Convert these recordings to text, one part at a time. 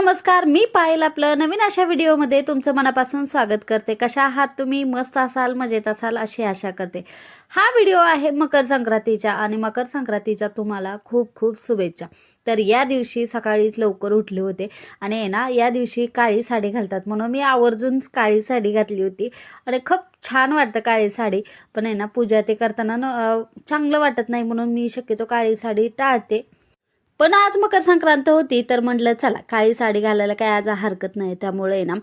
नमस्कार मी पायल आपलं नवीन अशा व्हिडिओमध्ये तुमचं मनापासून स्वागत करते. कशा आहात तुम्ही? मस्त असाल मजेत असाल अशी आशा करते. हा व्हिडिओ आहे मकर संक्रांतीच्या आणि मकर संक्रांतीच्या तुम्हाला खूप खूप शुभेच्छा. तर या दिवशी सकाळीच लवकर उठले होते आणि आहे ना या दिवशी काळी साडी घालतात म्हणून मी आवर्जून काळी साडी घातली होती. आणि खूप छान वाटतं काळी साडी. पण आहे ना पूजा ते करताना न चांगलं वाटत नाही म्हणून मी शक्यतो काळी साडी टाळते. पण आज मकर संक्रांत होती तर म्हटलं चला काळी साडी घालायला काय आज हरकत नाही. त्यामुळे ना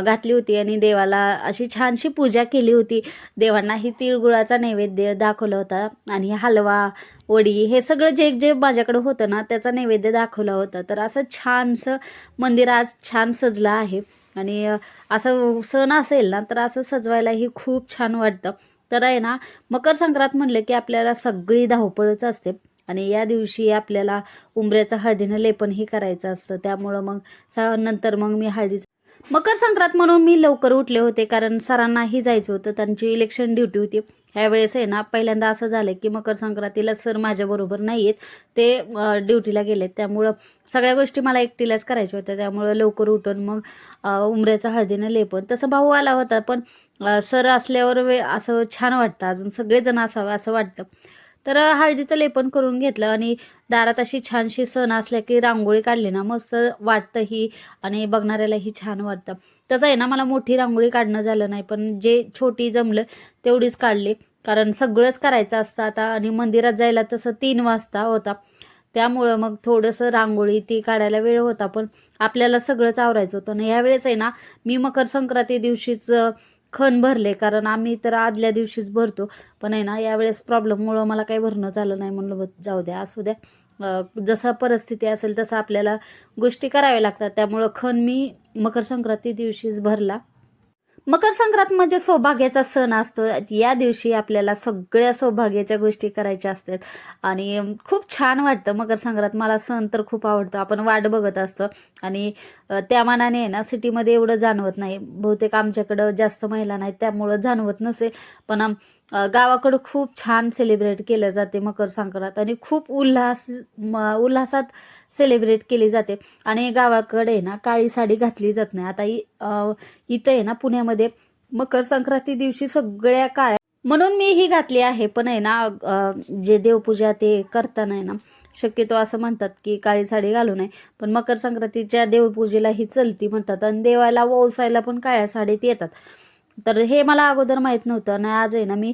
घातली होती आणि देवाला अशी छानशी पूजा केली होती. देवांनाही तिळगुळाचा नैवेद्य दाखवला होता आणि हलवा वडी हे सगळं जे जे माझ्याकडे होतं ना त्याचा नैवेद्य दाखवला होता. तर असं छानसं मंदिर आज छान सजलं आहे. आणि असं सण असेल ना तर असं सजवायलाही खूप छान वाटतं. तर आहे ना मकर संक्रांत म्हणलं की आपल्याला सगळी धावपळच असते. आणि या दिवशी आपल्याला उंबऱ्याचं हळदीनं लेपनही करायचं असतं. त्यामुळं मग सा नंतर मग मी हळदीचं मकर संक्रांत म्हणून मी लवकर उठले होते कारण सरांनाही जायचं होतं. त्यांची इलेक्शन ड्युटी होती. ह्यावेळेस आहे ना पहिल्यांदा असं झालं की मकर संक्रांतीला सर माझ्याबरोबर नाही आहेत ते ड्युटीला गेलेत. त्यामुळं सगळ्या गोष्टी मला एकटीलाच करायच्या होत्या. त्यामुळं लवकर उठून मग उमऱ्याचं उंबऱ्याचं हळदीनं लेपन. तसं भाऊ आला होता पण सर असल्यावर वे असं छान वाटतं. अजून सगळेजण असावं असं वाटतं. तर हळदीचं लेपन करून घेतलं आणि दारात अशी छानशी सण असल्या की रांगोळी काढली ना मस्त वाटतं ही आणि बघणाऱ्यालाही छान वाटतं. तसं आहे ना मला मोठी रांगोळी काढणं झालं नाही पण जे छोटी जमलं तेवढीच काढली. कारण सगळंच करायचं असतं आता आणि मंदिरात जायला तसं तीन वाजता होता. त्यामुळं मग थोडंसं रांगोळी ती काढायला वेळ होता पण आपल्याला सगळंच आवरायचं होतं. आणि ह्यावेळेस आहे ना मी मकर संक्रांती दिवशीच खण भरले कारण आम्ही तर आदल्या दिवशीच भरतो. पण आहे ना यावेळेस प्रॉब्लेममुळं मला काही भरणं झालं नाही. म्हणलं जाऊ द्या असू द्या. जसं परिस्थिती असेल तसं आपल्याला गोष्टी कराव्या लागतात. त्यामुळं खण मी मकर संक्रांती दिवशीच भरला. मकर संक्रांत म्हणजे सौभाग्याचा सण असतो. या दिवशी आपल्याला सगळ्या सौभाग्याच्या गोष्टी करायच्या असतात. आणि खूप छान वाटतं मकर संक्रांत. मला सण तर खूप आवडतो. आपण वाट बघत असतो. आणि त्या मानाने आहे ना सिटीमध्ये एवढं जाणवत नाही. बहुतेक आमच्याकडं जास्त महिला नाहीत. त्यामुळं जाणवत नसेल पण गावाकडं खूप छान सेलिब्रेट केलं जाते मकर संक्रांत. आणि खूप उल्हास म- उल्हासात सेलिब्रेट केली जाते. आणि गावाकडे आहे ना काळी साडी घातली जात नाही. आता इ- इथं आहे ना पुण्यामध्ये मकर संक्रांती दिवशी सगळ्या काळ्या म्हणून मी ही घातली आहे. पण आहे ना जे देवपूजा ते करताना आहे ना शक्यतो असं म्हणतात की काळी साडी घालू नये. पण मकर संक्रांतीच्या देवपूजेला ही चलती म्हणतात. आणि देवाला ओसायला पण काळ्या साडीत येतात. तर हे मला अगोदर माहीत नव्हतं. आणि आज आहे ना मी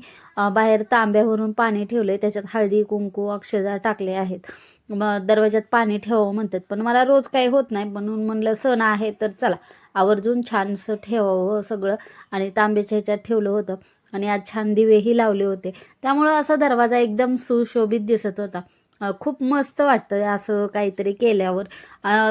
बाहेर तांब्यावरून पाणी ठेवले त्याच्यात हळदी कुंकू अक्षदा टाकले आहेत. मग दरवाजात पाणी ठेवावं म्हणतात. पण मला रोज काही होत नाही. म्हणून म्हणलं सण आहे तर चला आवर्जून छानसं ठेवावं सगळं. आणि तांब्याच्या ह्याच्यात ठेवलं होतं. आणि आज छान दिवेही लावले होते. त्यामुळं असा दरवाजा एकदम सुशोभित दिसत होता. खूप मस्त वाटतं असं काहीतरी केल्यावर.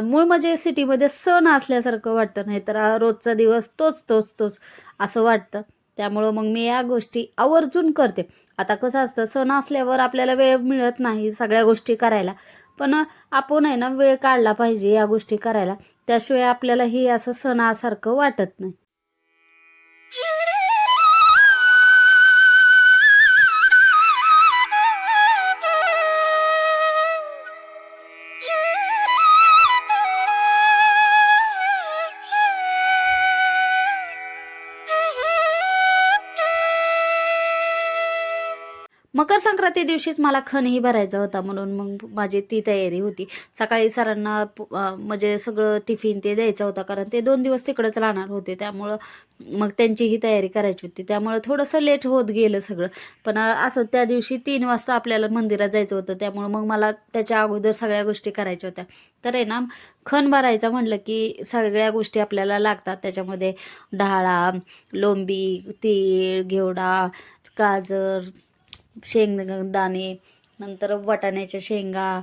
मूळ म्हणजे सिटीमध्ये सण असल्यासारखं वाटतं. नाही तर रोजचा दिवस तोच तोच तोच. असं वाटतं. त्यामुळं मग मी या गोष्टी आवर्जून करते. आता कसं असतं सण असल्यावर आपल्याला वेळ मिळत नाही सगळ्या गोष्टी करायला. पण आपण आहे ना वेळ काढला पाहिजे या गोष्टी करायला. त्याशिवाय आपल्याला ही असं सणासारखं वाटत नाही. मकर संक्रांती दिवशीच मला खणही भरायचा होता म्हणून मग माझी ती तयारी होती. सकाळी सरांना म्हणजे सगळं टिफिन ते द्यायचा होता कारण ते दोन दिवस तिकडंच राहणार होते. त्यामुळं मग त्यांचीही तयारी करायची होती. त्यामुळं थोडंसं लेट होत गेलं सगळं. पण असं त्या दिवशी तीन वाजता आपल्याला मंदिरात जायचं होतं. त्यामुळं मग मला त्याच्या अगोदर सगळ्या गोष्टी करायच्या होत्या. तर आहे ना खण भरायचा म्हटलं की सगळ्या गोष्टी आपल्याला लागतात. त्याच्यामध्ये डाळा लोंबी तीळ घेवडा गाजर शेंगदाणे नंतर वाटाण्याच्या शेंगा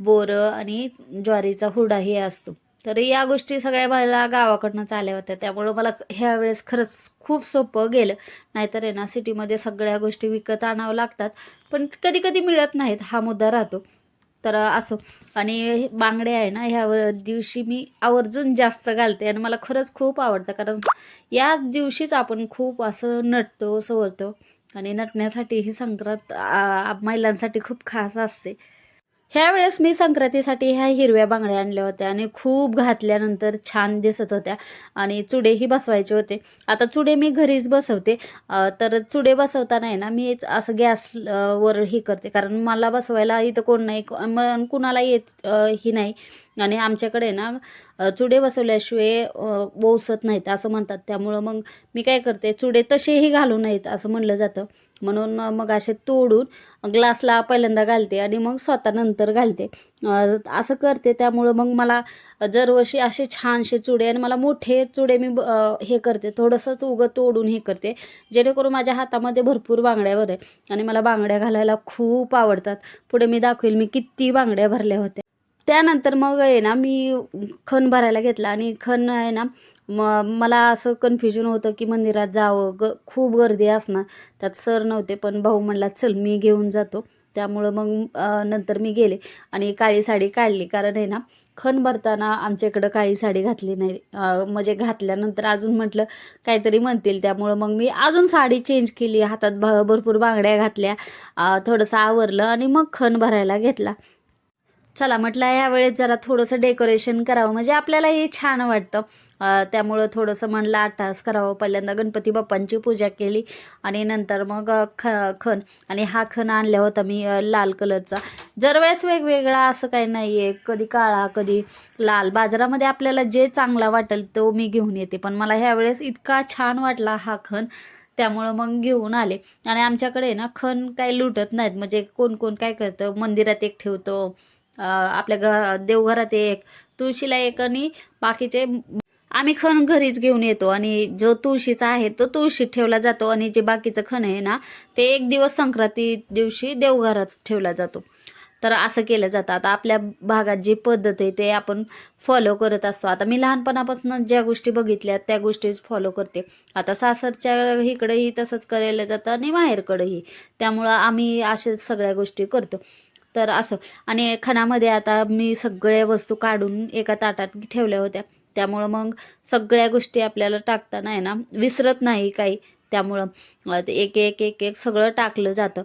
बोरं आणि ज्वारीचा हुडाही असतो. तर या गोष्टी सगळ्या मला गावाकडनंच आल्या होत्या. त्यामुळं मला ह्या वेळेस खरंच खूप सोपं गेलं. नाहीतर आहे ना सिटीमध्ये सगळ्या गोष्टी विकत आणावं लागतात. पण कधी कधी मिळत नाहीत हा मुद्दा राहतो. तर असो. आणि बांगड्या आहे ना ह्या दिवशी मी आवर्जून जास्त घालते आणि मला खरंच खूप आवडतं. कारण या दिवशीच आपण खूप असं नटतो सवरतो. आणि नटण्यासाठी ही संक्रांत महिलांसाठी खूप खास असते. ह्यावेळेस मी संक्रांतीसाठी ह्या हिरव्या बांगड्या आणल्या होत्या आणि खूप घातल्यानंतर छान दिसत होत्या. आणि चुडेही बसवायचे होते. आता चुडे मी घरीच बसवते. तर चुडे बसवताना आहे ना मीच असं गॅस हे वर ही करते. कारण मला बसवायला इथं कोण नाही को- कुणाला येत ही नाही. आणि आमच्याकडे ना चुडे बसवल्याशिवाय बोसत नाहीत असं म्हणतात. त्यामुळं मग मी काय करते चुडे तसेही घालू नाहीत असं म्हणलं जातं. म्हणून मग असे तोडून ग्लासला पहिल्यांदा घालते आणि मग स्वतः नंतर घालते. असं करते. त्यामुळं मग मला दरवर्षी असे छानसे चुडे आणि मला मोठे चुडे मी ब- हे करते. थोडंसंच उगं तोडून हे करते. जेणेकरून माझ्या हातामध्ये भरपूर बांगड्यावर आहे आणि मला बांगड्या घालायला खूप आवडतात. पुढे मी दाखवेल मी किती बांगड्या भरल्या होत्या. त्यानंतर मग आहे ना मी खण भरायला घेतला आणि खण आहे ना म मला असं कन्फ्युजन होतं की मंदिरात जावं. ग खूप गर्दी असणार. त्यात सर नव्हते पण भाऊ म्हणला चल मी घेऊन जातो. त्यामुळं मग नंतर मी गेले आणि काळी साडी काढली. कारण आहे ना खण भरताना आमच्या इकडं काळी साडी घातली नाही. म्हणजे घातल्यानंतर अजून म्हटलं काहीतरी म्हणतील. त्यामुळं मग मी अजून साडी चेंज केली. हातात भ भरपूर बांगड्या घातल्या. थोडंसं आवरलं आणि मग खण भरायला घेतला. चला म्हटलं ह्यावेळेस जरा थोडंसं डेकोरेशन करावं. म्हणजे आपल्यालाही छान वाटतं. त्यामुळं थोडंसं म्हणलं आठास करावं. पहिल्यांदा गणपती बाप्पांची पूजा केली आणि नंतर मग ख खण. आणि हा खण आणला होता मी लाल कलरचा. जरवेळेस वेगवेगळा असं काही नाही आहे कधी काळा कधी लाल. बाजारामध्ये आपल्याला जे चांगला वाटेल तो मी घेऊन येते. पण मला ह्यावेळेस इतका छान वाटला हा खण. त्यामुळं मग घेऊन आले. आणि आमच्याकडे ना खण काही लुटत नाहीत. म्हणजे कोण कोण काय करतं? मंदिरात एक ठेवतो. आपल्या घ देवघरात एक तुळशीला एक आणि बाकीचे आम्ही खण घरीच घेऊन येतो आणि जो तुळशीचा आहे तो तुळशीत ठेवला जातो आणि जे बाकीचं खण आहे ना ते एक दिवस संक्रांती दिवशी देवघरात ठेवला जातो. तर असं केलं जातं. आता आपल्या भागात जी पद्धत आहे ते आपण फॉलो करत असतो. आता मी लहानपणापासून ज्या गोष्टी बघितल्या त्या गोष्टीच फॉलो करते. आता सासरच्या इकडेही तसंच केलं जातं आणि माहेरकडेही. त्यामुळं आम्ही अशा सगळ्या गोष्टी करतो. तर असं. आणि खणामध्ये आता मी सगळ्या वस्तू काढून एका ताटात ठेवल्या होत्या. त्यामुळं मग सगळ्या गोष्टी आपल्याला टाकताना आहे ना विसरत नाही काही. त्यामुळं ते एक एक एक एक सगळं टाकलं जातं.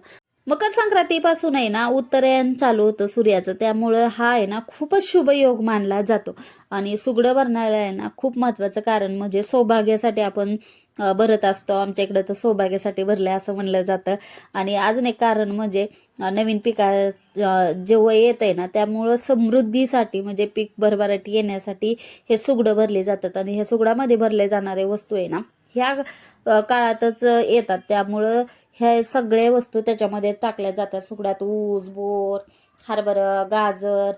मकर संक्रांतीपासून आहे ना उत्तरायण चालू होतं सूर्याचं. त्यामुळं हा आहे ना खूपच शुभ योग मानला जातो. आणि सुगडं भरणाऱ्या आहे ना खूप महत्त्वाचं कारण म्हणजे सौभाग्यासाठी आपण भरत असतो. आमच्या इकडं तर सौभाग्यासाठी भरलं असं म्हणलं जातं. आणि अजून एक कारण म्हणजे नवीन पिका जेव्हा येत आहे ना त्यामुळं समृद्धीसाठी म्हणजे पीक भरभराटी येण्यासाठी हे सुगडं भरले जातात. आणि ह्या सुगडामध्ये भरले जाणारे वस्तू आहे ना ह्या काळातच येतात. त्यामुळं ह्या सगळ्या वस्तू त्याच्यामध्ये टाकल्या जातात. सुगड्यात ऊस बोर हरभरा गाजर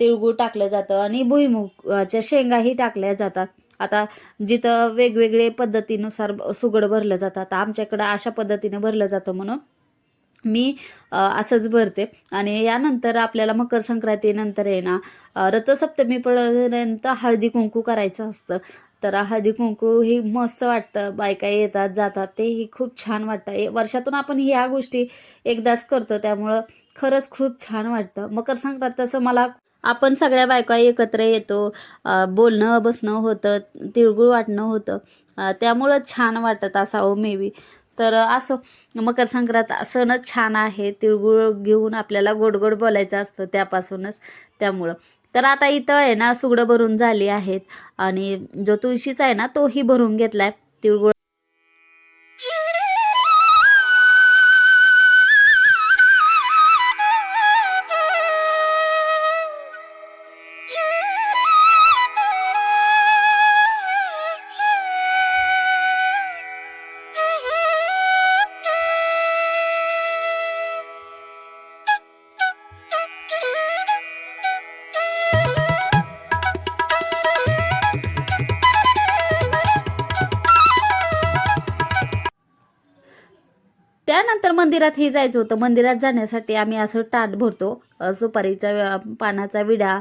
तिळगूळ टाकलं जातं. आणि भुईमुगाच्या शेंगाही टाकल्या जातात. आता जिथं वेगवेगळे पद्धतीनुसार सुगड भरलं जातं आता आमच्याकडं अशा पद्धतीने भरलं जातं म्हणून मी असंच भरते. आणि यानंतर आपल्याला मकर संक्रांतीनंतर आहे ना रथसप्तमीपर्यंत हळदी कुंकू करायचं असतं. तर हळदी कुंकू ही मस्त वाटतं. बायका येतात जातात तेही खूप छान वाटतं. ए- वर्षातून आपण ह्या गोष्टी एकदाच करतो त्यामुळं खरंच खूप छान वाटतं. मकर संक्रांतचं मला आपण सगळ्या बायका एकत्र येतो. बोलणं बसणं होतं तिळगुळ वाटणं होतं. त्यामुळं छान वाटत असावं मे बी. तर असं मकर संक्रांत सणच छान आहे. तिळगुळ घेऊन आपल्याला गोड गोड बोलायचं असतं त्यापासूनच त्यामुळं. तर आता इथं आहे ना सुगडं भरून झाली आहेत. आणि जो तुळशीचा आहे ना तोही भरून घेतला आहे तिळगुळ मंदिरातही जायचं होतं. मंदिरात जाण्यासाठी आम्ही असं ताट भरतो सुपारीचा पानाचा विडा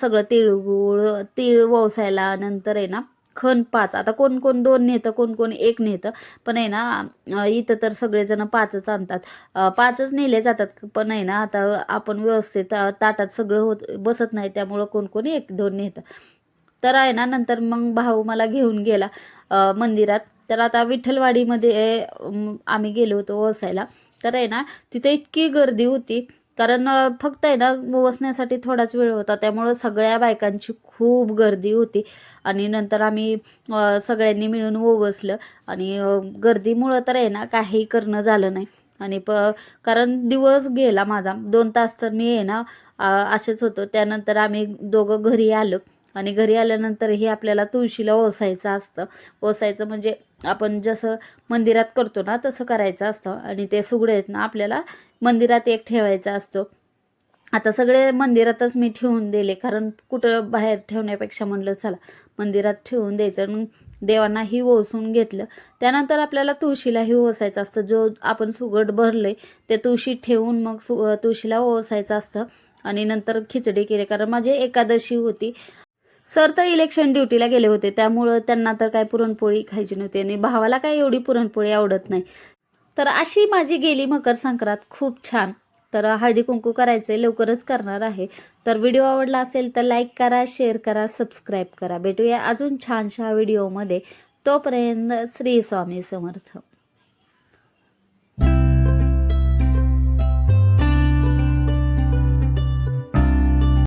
सगळं तिळगुळ तीळ ववसायला नंतर आहे ना खण पाच. आता कोण कोण दोन नेतं कोण कोण एक नेतं. पण आहे ना इथं तर सगळेजण पाचच आणतात. पाचच नेले जातात पण आहे ना आता आपण व्यवस्थित ताटात सगळं होत बसत नाही त्यामुळं कोण कोण एक दोन नेतं. तर आहे ना नंतर मग भाऊ मला घेऊन गेला मंदिरात. तर आता विठ्ठलवाडीमध्ये आम्ही गेलो होतो वसायला. तर आहे ना तिथे इतकी गर्दी होती. कारण फक्त आहे ना वसण्यासाठी थोडाच वेळ होता. त्यामुळं सगळ्या बायकांची खूप गर्दी होती. आणि नंतर आम्ही सगळ्यांनी मिळून ओवसलं आणि गर्दीमुळं तर आहे ना काही करणं झालं नाही. आणि प कारण दिवस गेला माझा. दोन तास तर मी आहे ना असेच होतो. त्यानंतर आम्ही दोघं घरी आलो. आणि घरी आल्यानंतरही आपल्याला तुळशीला ओसायचं असतं. ओसायचं म्हणजे आपण जसं मंदिरात करतो ना तसं करायचं असतं. आणि ते सुगडे आहेत ना आपल्याला मंदिरात एक ठेवायचा असतो. आता सगळे मंदिरातच मी ठेवून दिले कारण कुठं बाहेर ठेवण्यापेक्षा म्हणलं चला मंदिरात ठेवून द्यायचं. मग देवांनाही ओसून घेतलं. त्यानंतर आपल्याला तुळशीलाही ओसायचं असतं. जो आपण सुगट भरले ते तुळशी ठेवून मग सु तुळशीला ओसायचं असतं. आणि नंतर खिचडी केली कारण माझी एकादशी होती. सर तर इलेक्शन ड्युटीला गेले होते. त्यामुळं त्यांना तर काय पुरणपोळी खायची नव्हती आणि भावाला काय एवढी पुरणपोळी आवडत नाही. तर अशी माझी गेली मकर संक्रांत. खूप छान. तर हळदी कुंकू करायचे लवकरच करणार आहे. तर व्हिडिओ आवडला असेल तर लाईक करा शेअर करा सबस्क्राईब करा. भेटूया अजून छानशा व्हिडिओमध्ये तोपर्यंत श्री स्वामी समर्थ.